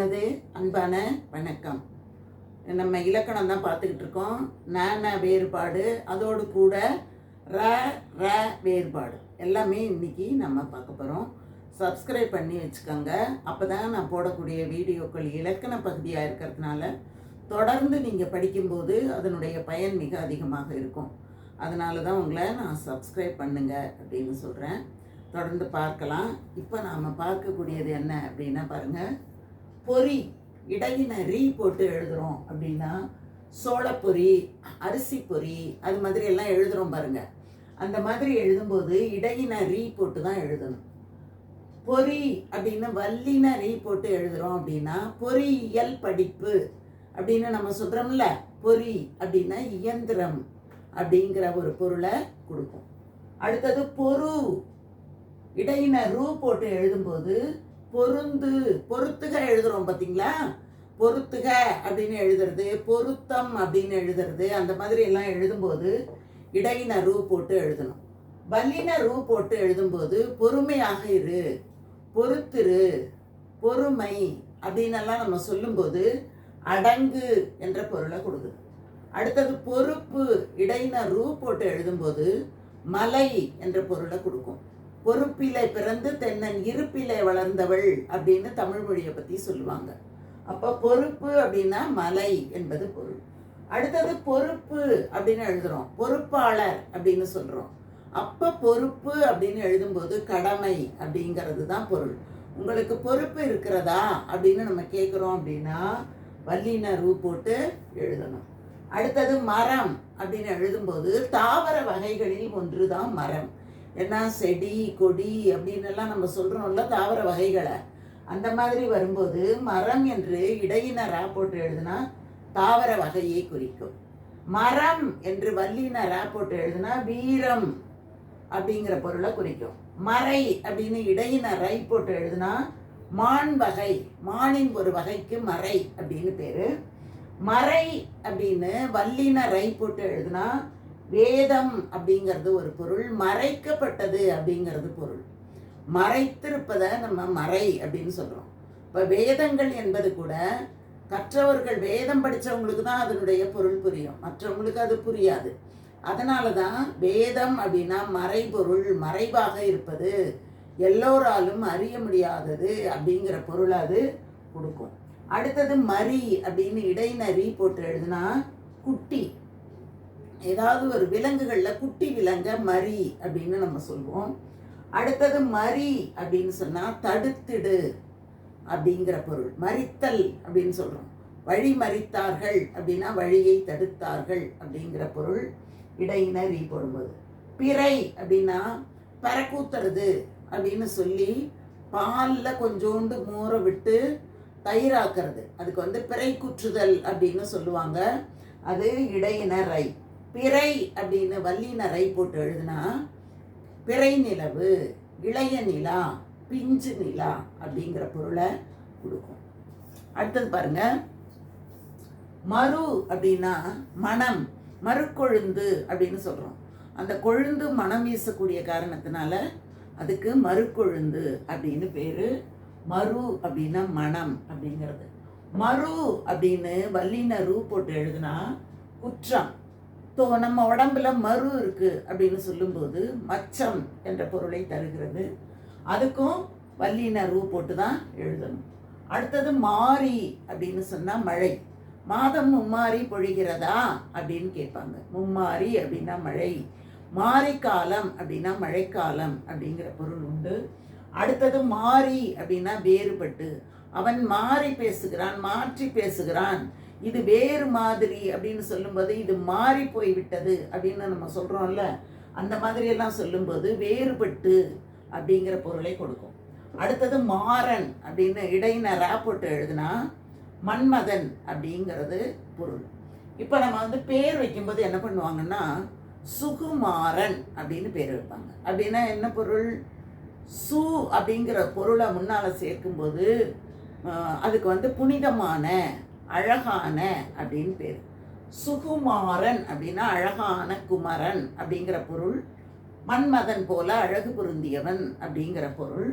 எனது அன்பான வணக்கம். நம்ம இலக்கணம் தான் பார்த்துக்கிட்டு இருக்கோம். நான வேறுபாடு அதோடு கூட ர ர வேறுபாடு. எல்லாமே இன்னைக்கு நம்ம பார்க்க போகிறோம் சப்ஸ்கிரைப் பண்ணி வச்சுக்கோங்க. அப்போ தான் நான் போடக்கூடிய வீடியோக்கள் இலக்கண பகுதியாக இருக்கிறதுனால தொடர்ந்து நீங்கள் படிக்கும்போது அதனுடைய பயன் மிக அதிகமாக இருக்கும். அதனால தான் உங்களை நான் சப்ஸ்கிரைப் பண்ணுங்க அப்படின்னு சொல்கிறேன் தொடர்ந்து பார்க்கலாம். இப்போ நாம் பார்க்கக்கூடியது என்ன அப்படின்னா பாருங்கள் பொறி இடையின ரீ போட்டு எழுதுகிறோம் அப்படின்னா சோளப்பொரி அரிசி பொரி அது மாதிரி எல்லாம் எழுதுகிறோம் பாருங்க. அந்த மாதிரி எழுதும்போது இடையின ரீ போட்டு தான் எழுதணும். பொறி அப்படின்னு வல்லின ரீ போட்டு எழுதுகிறோம் அப்படின்னா பொறியியல் படிப்பு அப்படின்னு நம்ம சொல்கிறோம்ல பொறி அப்படின்னா இயந்திரம் அப்படிங்கிற ஒரு பொருளை கொடுக்கும். அடுத்தது பொரு இடையின ரூ போட்டு எழுதும்போது பொருந்து பொருத்துக எழுதுறோம் பார்த்தீங்களா பொருத்துக அப்படின்னு எழுதுறது பொருத்தம் அப்படின்னு எழுதுறது அந்த மாதிரி எல்லாம் எழுதும்போது இடையின ரூ போட்டு எழுதணும். வல்லின ரூ போட்டு எழுதும்போது பொறுமையாக இரு பொறுத்திரு பொறுமை அப்படின்னெல்லாம் நம்ம சொல்லும்போது அடங்கு என்ற பொருளை கொடுக்குது. அடுத்தது பொறுப்பு இடையின ரூ போட்டு எழுதும்போது மலை என்ற பொருளை கொடுக்கும். பொறுப்பிலே பிறந்து தென்னன் இருப்பிலே வளர்ந்தவள் அப்படின்னு தமிழ் மொழியை பற்றி சொல்லுவாங்க. அப்போ பொறுப்பு அப்படின்னா மலை என்பது பொருள். அடுத்தது பொறுப்பு அப்படின்னு எழுதுறோம். பொறுப்பாளர் அப்படின்னு சொல்கிறோம் அப்போ பொறுப்பு அப்படின்னு எழுதும்போது கடமை அப்படிங்கிறது தான் பொருள். உங்களுக்கு பொறுப்பு இருக்கிறதா அப்படின்னு நம்ம கேட்குறோம் அப்படின்னா வல்லின ரூ போட்டு எழுதணும். அடுத்தது மரம் அப்படின்னு எழுதும்போது தாவர வகைகளில் ஒன்று தான் மரம். ஏன்னா செடி கொடி அப்படின்னு எல்லாம் நம்ம சொல்கிறோம்ல தாவர வகைகளை. அந்த மாதிரி வரும்போது மரம் என்று இடையினரா போட்டு எழுதுனா தாவர வகையை குறிக்கும். மரம் என்று வல்லினரா போட்டு எழுதுனா வீரம் அப்படிங்கிற பொருளை குறிக்கும். மறை அப்படின்னு இடையினரை போட்டு எழுதுனா மான் வகை மானின் ஒரு வகைக்கு மறை அப்படின்னு பேரு. மறை அப்படின்னு வல்லினரை போட்டு எழுதுனா வேதம் அப்படிங்கிறது ஒரு பொருள் மறைக்கப்பட்டது அப்படிங்கிறது பொருள். மறைத்திருப்பதை நம்ம மறை அப்படின்னு சொல்கிறோம் இப்போ வேதங்கள் என்பது கூட கற்றவர்கள் வேதம் படித்தவங்களுக்கு தான் அதனுடைய பொருள் புரியும். மற்றவங்களுக்கு அது புரியாது. அதனால தான் வேதம் அப்படின்னா மறைபொருள் மறைவாக இருப்பது எல்லோராலும் அறிய முடியாதது அப்படிங்கிற பொருள் அது கொடுக்கும். அடுத்தது மரி அப்படின்னு இடைநறி போட்டு எழுதுனா குட்டி. ஏதாவது ஒரு விலங்குகளில் குட்டி விலங்க மரி அப்படின்னு நம்ம சொல்லுவோம். அடுத்தது மரி அப்படின்னு சொன்னால் தடுத்திடு அப்படிங்கிற பொருள். மறித்தல் அப்படின்னு சொல்கிறோம் வழி மறித்தார்கள் அப்படின்னா வழியை தடுத்தார்கள் அப்படிங்கிற பொருள். இடையினர் போடும்போது. பிறை அப்படின்னா பறக்கூத்துறது அப்படின்னு சொல்லி பாலில் கொஞ்சோண்டு மோரை விட்டு தயிராக்குறது. அதுக்கு வந்து பிறை குற்றுதல் அப்படின்னு சொல்லுவாங்க. அது இடையினர் ரை பிறை அப்படின்னு வல்லின ரை போட்டு எழுதுனா பிறை நிலவு இளைய நிலா பிஞ்சு நிலா அப்படிங்கிற பொருளை கொடுக்கும். அடுத்தது பாருங்க. மறு அப்படின்னா மனம் மறுக்கொழுந்து அப்படின்னு சொல்கிறோம் அந்த கொழுந்து மனம் வீசக்கூடிய காரணத்தினால அதுக்கு மறுக்கொழுந்து அப்படின்னு பேர். மறு அப்படின்னா மனம் அப்படிங்கிறது. மறு அப்படின்னு வல்லின ரூ போட்டு எழுதுனா குற்றம். தோ நம்ம உடம்புல மறு இருக்கு அப்படின்னு சொல்லும்போது மச்சம் என்ற பொருளை தருகிறது. அதுக்கும் வல்லின ரூ போட்டு தான் எழுதணும். அடுத்தது மாறி அப்படின்னு சொன்னால் மழை. மாதம் மும்மாறி பொழிகிறதா அப்படின்னு கேட்பாங்க. மும்மாறி அப்படின்னா மழை. மாறிக்காலம் அப்படின்னா மழைக்காலம் அப்படிங்கிற பொருள் உண்டு. அடுத்தது மாறி அப்படின்னா வேறுபட்டு. அவன் மாறி பேசுகிறான் மாற்றி பேசுகிறான். இது வேறு மாதிரி அப்படின்னு சொல்லும்போது இது மாறி போய்விட்டது அப்படின்னு நம்ம சொல்கிறோம்ல அந்த மாதிரியெல்லாம் சொல்லும்போது வேறுபட்டு அப்படிங்கிற பொருளை கொடுக்கும். அடுத்தது மாறன் அப்படின்னு இடையினரா போட்டு எழுதுனா மன்மதன் அப்படிங்கிறது பொருள். இப்போ நம்ம வந்து பேர் வைக்கும்போது என்ன பண்ணுவாங்கன்னா சுகுமாரன் அப்படின்னு பேர் வைப்பாங்க. அப்படின்னா என்ன பொருள்? சு அப்படிங்கிற பொருளை முன்னால் சேர்க்கும்போது அதுக்கு வந்து புனிதமான அழகான அப்படின்னு பேர். சுகுமாரன் அப்படின்னா அழகான குமரன் அப்படிங்கிற பொருள். மன்மதன் போல அழகு பொருந்தியவன் அப்படிங்கிற பொருள்.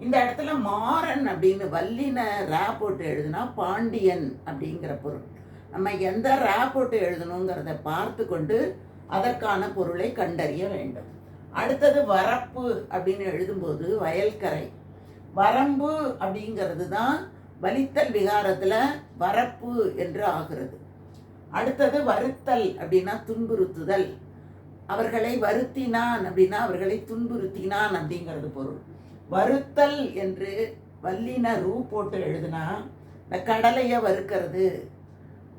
இந்த இடத்துல மாறன் அப்படின்னு வல்லின ரா போட்டு எழுதுனா பாண்டியன் அப்படிங்கிற பொருள். நம்ம எந்த ரா போட்டு எழுதணுங்கிறத பார்த்து கொண்டு அதற்கான பொருளை கண்டறிய வேண்டும். அடுத்தது வரப்பு அப்படின்னு எழுதும்போது வயல்கரை. வரம்பு அப்படிங்கிறது தான் வலித்தல் விகாரத்தில் வரப்பு என்று ஆகிறது. அடுத்தது வருத்தல் அப்படின்னா துன்புறுத்துதல். அவர்களை வருத்தினான் அப்படின்னா அவர்களை துன்புறுத்தினான் அப்படிங்கிறது பொருள். வருத்தல் என்று வல்லின ரூ போட்டு எழுதுனா இந்த கடலையை வறுக்கிறது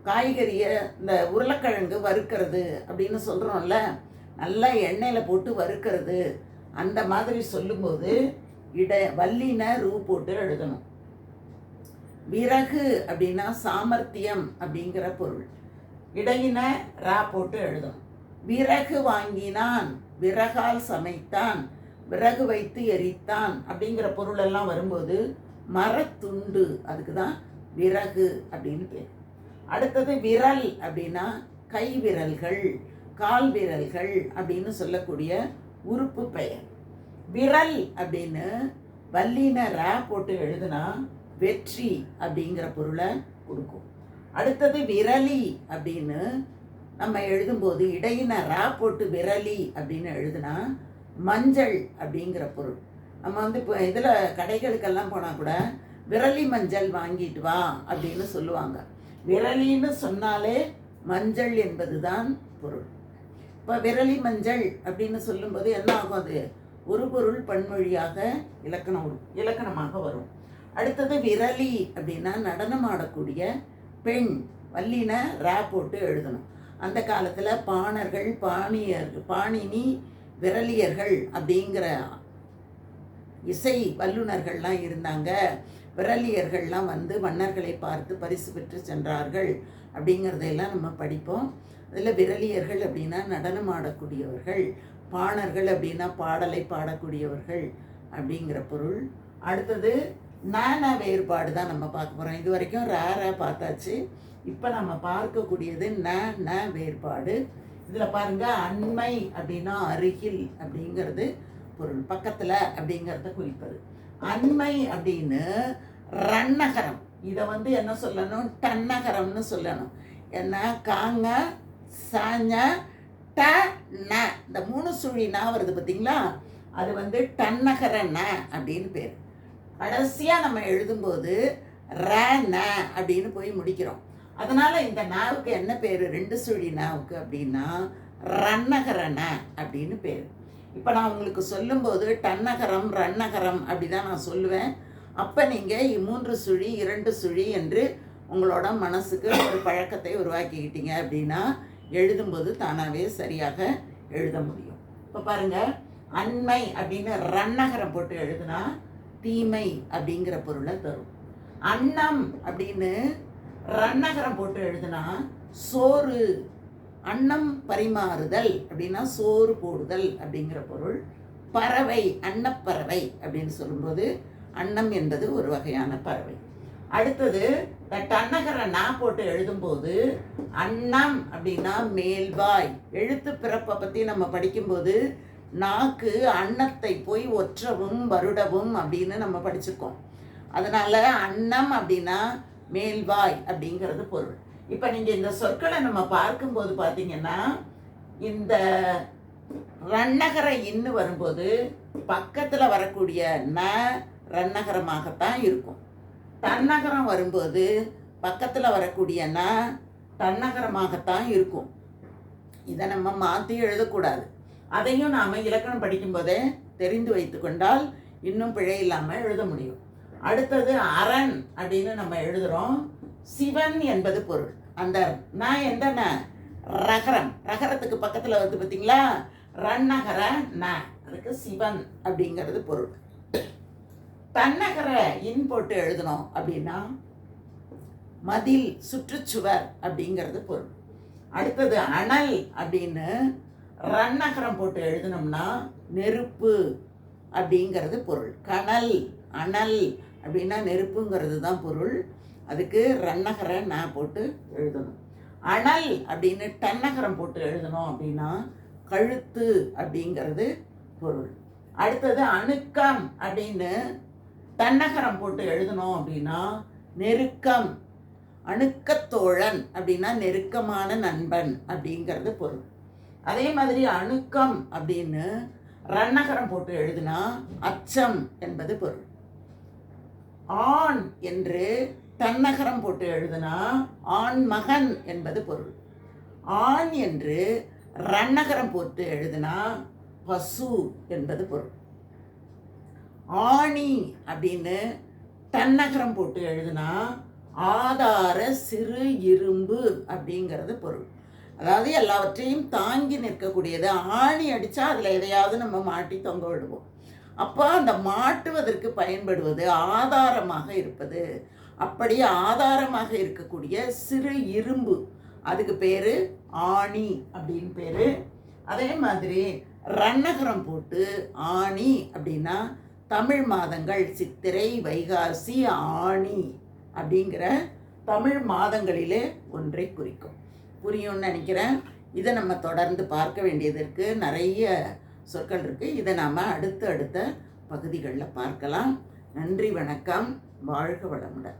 காய்கறியை இந்த உருளைக்கிழங்கு வறுக்கிறது அப்படின்னு சொல்கிறோம்ல நல்லா எண்ணெயில் போட்டு வறுக்கிறது அந்த மாதிரி சொல்லும்போது இட வல்லின ரூ போட்டு எழுதணும். விறகு அப்படின்னா சாமர்த்தியம் அப்படிங்கிற பொருள். இடையின ரா போட்டு எழுதும். விறகு வாங்கினான் விறகால் சமைத்தான் விறகு வைத்து எரித்தான் அப்படிங்கிற பொருள் எல்லாம் வரும்போது மரத்துண்டு அதுக்கு தான் விறகு அப்படின்னு பேர். அடுத்தது விரல் அப்படின்னா கை விரல்கள் கால் விரல்கள் அப்படின்னு சொல்லக்கூடிய உறுப்பு பெயர். விரல் அப்படின்னு வல்லின ரா போட்டு எழுதுனா வெற்றி அப்படிங்கிற பொருளை கொடுக்கும். அடுத்தது விரலி அப்படின்னு நம்ம எழுதும்போது இடையின ரா போட்டு விரலி அப்படின்னு எழுதுனா மஞ்சள் அப்படிங்கிற பொருள். நம்ம வந்து இப்போ இதில் கடைகளுக்கெல்லாம் போனால் கூட விரலி மஞ்சள் வாங்கிட்டு வா அப்படின்னு சொல்லுவாங்க. விரலின்னு சொன்னாலே மஞ்சள் என்பது தான் பொருள். இப்போ விரலி மஞ்சள் அப்படின்னு சொல்லும்போது என்ன ஆகும் அது? ஒரு பொருள் பன்மொழியாக இலக்கணம் இலக்கணமாக வரும். அடுத்தது விரலி அப்படின்னா நடனம் ஆடக்கூடிய பெண். வல்லினை ரே போட்டு எழுதணும். அந்த காலத்தில் பாணர்கள் பாணியர் பாணினி விரலியர்கள் அப்படிங்கிற இசை வல்லுநர்கள்லாம் இருந்தாங்க. விரலியர்கள்லாம் வந்து மன்னர்களை பார்த்து பரிசு பெற்று சென்றார்கள் அப்படிங்கிறதையெல்லாம் நம்ம படிப்போம். அதில் விரலியர்கள் அப்படின்னா நடனம் ஆடக்கூடியவர்கள் பாணர்கள் அப்படின்னா பாடலை பாடக்கூடியவர்கள் அப்படிங்கிற பொருள். அடுத்தது நானா வேறுபாடு தான் நம்ம பார்க்க போகிறோம் இது வரைக்கும் ரேராக பார்த்தாச்சு. இப்போ நம்ம பார்க்கக்கூடியது ந ந வேறுபாடு. இதில் பாருங்கள் அண்மை அப்படின்னா அருகில் அப்படிங்கிறது பொருள். பக்கத்தில் அப்படிங்கிறத குறிப்பது. அண்மை அப்படின்னு ரன்னகரம். இதை வந்து என்ன சொல்லணும்? டன்னகரம்னு சொல்லணும். என்ன? காங்க சாஞ்ச ட ந. இந்த மூணு சுழி ந வருது பார்த்தீங்களா அது வந்து டன்னகர ந அப்படின்னு பேர். கடைசியாக நம்ம எழுதும்போது ரேன அப்படின்னு போய் முடிக்கிறோம். அதனால் இந்த நாவுக்கு என்ன பேர்? ரெண்டு சுழி நாவுக்கு அப்படின்னா ரன்னகரண அப்படின்னு பேர். இப்போ நான் உங்களுக்கு சொல்லும்போது டன்னகரம் ரன்னகரம் அப்படி தான் நான் சொல்லுவேன். அப்போ நீங்கள் மூன்று சுழி இரண்டு சுழி என்று உங்களோட மனசுக்கு ஒரு பழக்கத்தை உருவாக்கிக்கிட்டீங்க அப்படின்னா எழுதும்போது தானாகவே சரியாக எழுத முடியும். இப்போ பாருங்கள் அண்மை அப்படின்னு ரன்னகரம் போட்டு எழுதுனா தீமை அப்படிங்கிற பொருளை தரும். அன்னம் அப்படின்னு ரன்னகரம் போட்டு எழுதுனா சோறு அன்னம் பரிமாறுதல் அப்படின்னா சோறு போடுதல் அப்படிங்கிற பொருள். பறவை அன்னப்பறவை அப்படின்னு சொல்லும்போது அன்னம் என்பது ஒரு வகையான பறவை. அடுத்தது இந்த டன்னகர நா போட்டு எழுதும்போது அன்னம் அப்படின்னா மேல்வாய். எழுத்து பிறப்பை பற்றி நம்ம படிக்கும்போது நாக்கு அன்னத்தை போய் ஒற்றவும் வருடவும் அப்படின்னு நம்ம படிச்சிருக்கோம். அதனால அன்னம் அப்படின்னா மேல்வாய் அப்படிங்கிறது பொருள். இப்போ நீங்கள் இந்த சொற்களை நம்ம பார்க்கும்போது பார்த்தீங்கன்னா இந்த ரன்னகர இன்னு வரும்போது பக்கத்தில் வரக்கூடிய ந ரன்னகரமாகத்தான் இருக்கும். தன்னகரம் வரும்போது பக்கத்தில் வரக்கூடிய ந தன்னகரமாகத்தான் இருக்கும். இதை நம்ம மாற்றி எழுதக்கூடாது. அதையும் நாம் இலக்கணம் படிக்கும்போதே தெரிந்து வைத்து கொண்டால் இன்னும் பிழை இல்லாமல் எழுத முடியும். அடுத்தது அரண் அப்படின்னு நம்ம எழுதுகிறோம் சிவன் என்பது பொருள். அந்த நான் எந்த ந ரகரம். ரகரத்துக்கு பக்கத்தில் வந்து பார்த்தீங்களா ரன்னகர ந அதுக்கு சிவன் அப்படிங்கிறது பொருள். தன்னகர இன் போட்டு எழுதணும் அப்படின்னா மதில் சுற்றுச்சுவர் அப்படிங்கிறது பொருள். அடுத்தது அனல் அப்படின்னு ரன்னகரம் போட்டு எழுதினோம்னா நெருப்பு அப்படிங்கிறது பொருள். கனல் அனல் அப்படின்னா நெருப்புங்கிறது தான் பொருள். அதுக்கு ரன்னகர நான் போட்டு எழுதணும். அனல் அப்படின்னு டன்னகரம் போட்டு எழுதணும் அப்படின்னா கழுத்து அப்படிங்கிறது பொருள். அடுத்தது அணுக்கம் அப்படின்னு தன்னகரம் போட்டு எழுதணும் அப்படின்னா நெருக்கம். அணுக்கத்தோழன் அப்படின்னா நெருக்கமான நண்பன் அப்படிங்கிறது பொருள். அதே மாதிரி அணுக்கம் அப்படின்னு ரன்னகரம் போட்டு எழுதுனா அச்சம் என்பது பொருள். ஆண் என்று தன்னகரம் போட்டு எழுதுனா ஆண் மகன் என்பது பொருள். ஆண் என்று ரன்னகரம் போட்டு எழுதுனா பசு என்பது பொருள். ஆணி அப்படின்னு தன்னகரம் போட்டு எழுதுனா ஆதார சிறு இரும்பு அப்படிங்கிறது பொருள். அதாவது எல்லாவற்றையும் தாங்கி நிற்கக்கூடியது. ஆணி அடித்தா அதில் எதையாவது நம்ம மாட்டி தொங்க விடுவோம். அப்போ அந்த மாட்டுவதற்கு பயன்படுவது ஆதாரமாக இருப்பது. அப்படி ஆதாரமாக இருக்கக்கூடிய சிறு இரும்பு. அதுக்கு பேர் ஆணி அப்படின்னு பேர். அதே மாதிரி ரன்னகரம் போட்டு ஆணி அப்படின்னா தமிழ் மாதங்கள் சித்திரை வைகாசி ஆணி அப்படிங்கிற தமிழ் மாதங்களிலே ஒன்றை குறிக்கும். புரியும்னு நினைக்கிறேன். இதை நம்ம தொடர்ந்து பார்க்க வேண்டியது இருக்குது நிறைய சொற்கள் இருக்குது இதை நாம் அடுத்த அடுத்த பகுதிகளில் பார்க்கலாம். நன்றி வணக்கம். வாழ்க வளமுடன்.